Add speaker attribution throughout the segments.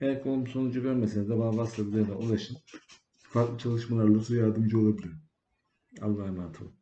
Speaker 1: Eğer olumlu sonucu görmeseniz de bana WhatsApp ulaşın. Farklı çalışmalarla size yardımcı olabilirim. Allah'a emanet olun.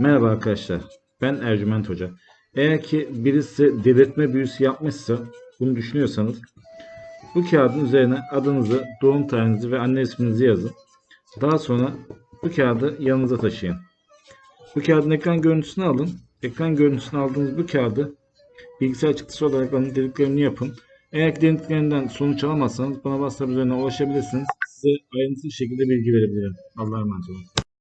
Speaker 1: Merhaba arkadaşlar. Ben Ercüment Hoca. Eğer ki birisi delirtme büyüsü yapmışsa bunu düşünüyorsanız bu kağıdın üzerine adınızı, doğum tarihinizi ve anne isminizi yazın. Daha sonra bu kağıdı yanınıza taşıyın. Bu kağıdın ekran görüntüsünü alın. Ekran görüntüsünü aldığınız bu kağıdı bilgisayar çıktısı olarak alın, dediklerini yapın. Eğer ki denediklerinden sonuç alamazsanız bana WhatsApp üzerinden ulaşabilirsiniz. Size ayrıntılı şekilde bilgi verebilirim. Allah'a emanet olun.